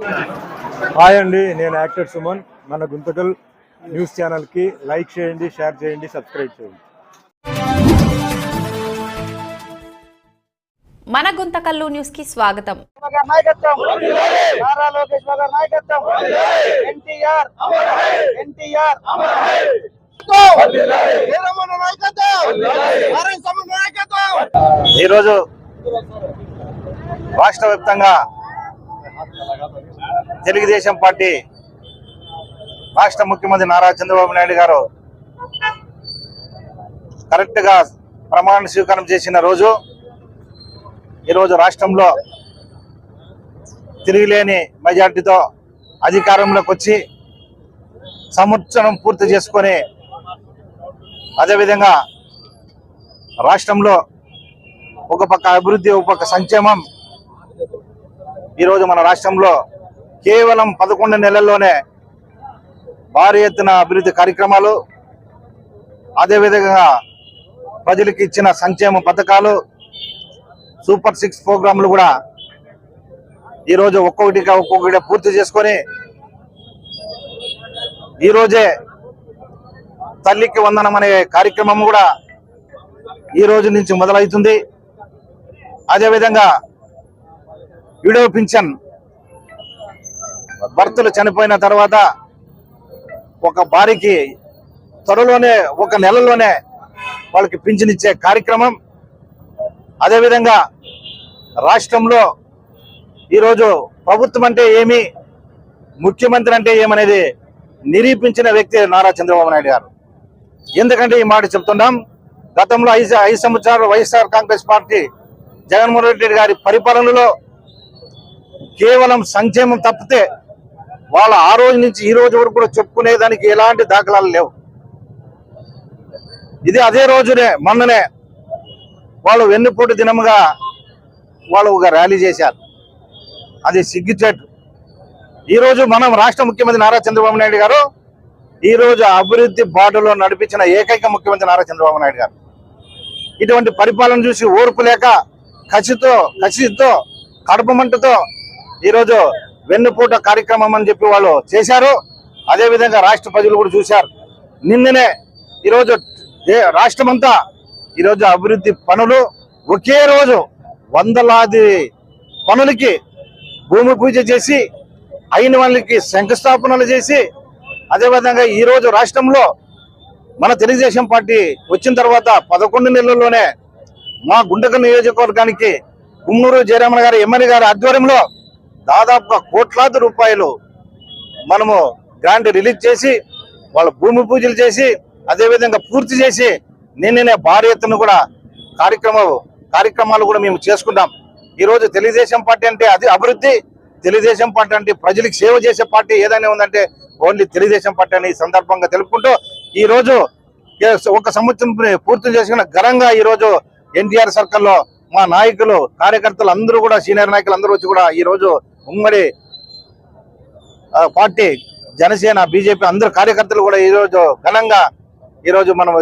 Hi అండి నేను actor Suman. మన గుంతకల్ న్యూస్ ఛానల్కి లైక్ చేయండి షేర్ చేయండి సబ్స్క్రైబ్ చేయండి. మన గుంతకల్లు న్యూస్కి స్వాగతం ఈరోజు రాష్ట్ర వ్యాప్తంగా తెలుగుదేశం పార్టీ రాష్ట్ర ముఖ్యమంత్రి నారా చంద్రబాబు నాయుడు గారు కరెక్ట్గా ప్రమాణ స్వీకారం చేసిన రోజు ఈరోజు రాష్ట్రంలో తిరిగిలేని మెజార్టీతో అధికారంలోకి వచ్చి సంవత్సరం పూర్తి చేసుకొని అదేవిధంగా రాష్ట్రంలో ఒక పక్క అభివృద్ధి ఒక పక్క సంక్షేమం ఈరోజు మన రాష్ట్రంలో కేవలం పదకొండు నెలల్లోనే భారీ ఎత్తున అభివృద్ధి కార్యక్రమాలు అదేవిధంగా ప్రజలకు ఇచ్చిన సంక్షేమ పథకాలు సూపర్ సిక్స్ ప్రోగ్రాంలు కూడా ఈరోజు ఒక్కొక్కటిగా ఒక్కొక్కటిగా పూర్తి చేసుకొని ఈరోజే తల్లికి వందనం అనే కార్యక్రమం కూడా ఈ రోజు నుంచి మొదలవుతుంది. అదేవిధంగా విడో పింఛన్. భర్తలు చనిపోయిన తర్వాత ఒక భార్యకి త్వరలోనే ఒక నెలలోనే వాళ్ళకి పింఛన్ ఇచ్చే కార్యక్రమం. అదేవిధంగా రాష్ట్రంలో ఈరోజు ప్రభుత్వం అంటే ఏమి ముఖ్యమంత్రి అంటే ఏమనేది నిరూపించిన వ్యక్తి నారా చంద్రబాబు నాయుడు గారు. ఎందుకంటే ఈ మాట చెప్తున్నాం గతంలో ఐదు ఐదు సంవత్సరాలు YSR Congress party Jaganmohan Reddy గారి పరిపాలనలో కేవలం సంక్షేమం తప్పితే వాళ్ళ ఆ రోజు నుంచి ఈ రోజు వరకు కూడా చెప్పుకునేదానికి ఎలాంటి దాఖలాలు లేవు. ఇది అదే రోజునే మొన్ననే వాళ్ళు వెన్నుపోటు దినముగా వాళ్ళు ఒక ర్యాలీ చేశారు. అది సిగ్గుచేటు. ఈ రోజు మనం రాష్ట్ర ముఖ్యమంత్రి నారా చంద్రబాబు నాయుడు గారు ఈ రోజు అభివృద్ధి బాటలో నడిపించిన ఏకైక ముఖ్యమంత్రి నారా చంద్రబాబు నాయుడు గారు. ఇటువంటి పరిపాలన చూసి ఓర్పు లేక కసితో కసితో కడపమంటతో ఈరోజు వెన్నుపూట కార్యక్రమం అని చెప్పి వాళ్ళు చేశారు. అదే విధంగా రాష్ట్ర ప్రజలు కూడా చూశారు. నిన్ననే ఈరోజు రాష్ట్రమంతా ఈరోజు అభివృద్ధి పనులు ఒకే రోజు వందలాది పనులకి భూమి పూజ చేసి అయిన వాళ్ళకి శంకుస్థాపనలు చేసి అదేవిధంగా ఈరోజు రాష్ట్రంలో మన తెలుగుదేశం పార్టీ వచ్చిన తర్వాత పదకొండు నెలల్లోనే మా గుండక నియోజకవర్గానికి గుమ్మూరు జయరామన్ గారి ఎమ్మెల్యే గారి ఆధ్వర్యంలో దాదాపుగా కోట్లాది రూపాయలు మనము గ్రాంట్ రిలీజ్ చేసి వాళ్ళ భూమి పూజలు చేసి అదేవిధంగా పూర్తి చేసి నిన్ననే భారీ ఎత్తున కూడా కార్యక్రమాలు కార్యక్రమాలు కూడా మేము చేసుకుంటాం ఈరోజు తెలుగుదేశం పార్టీ అంటే అది అభివృద్ధి. తెలుగుదేశం పార్టీ అంటే ప్రజలకు సేవ చేసే పార్టీ ఏదైనా ఉందంటే ఓన్లీ తెలుగుదేశం పార్టీ అని ఈ సందర్భంగా తెలుపుకుంటూ ఈరోజు ఒక సంవత్సరం పూర్తి చేసుకున్న ఘనంగా ఈరోజు ఎన్టీఆర్ సర్కిల్లో మా నాయకులు కార్యకర్తలు అందరూ కూడా సీనియర్ నాయకులు అందరూ వచ్చి కూడా ఈరోజు ఉమ్మడి పార్టీ జనసేన బీజేపీ అందరు కార్యకర్తలు కూడా ఈ రోజు ఘనంగా ఈ రోజు మనం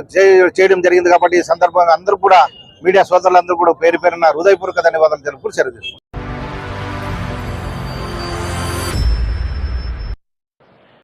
చేయడం జరిగింది కాబట్టి ఈ సందర్భంగా అందరూ కూడా మీడియా సోదరులందరూ కూడా పేరు పేరున హృదయపూర్వక ధన్యవాదాలు తెలుపుతూ సెలవు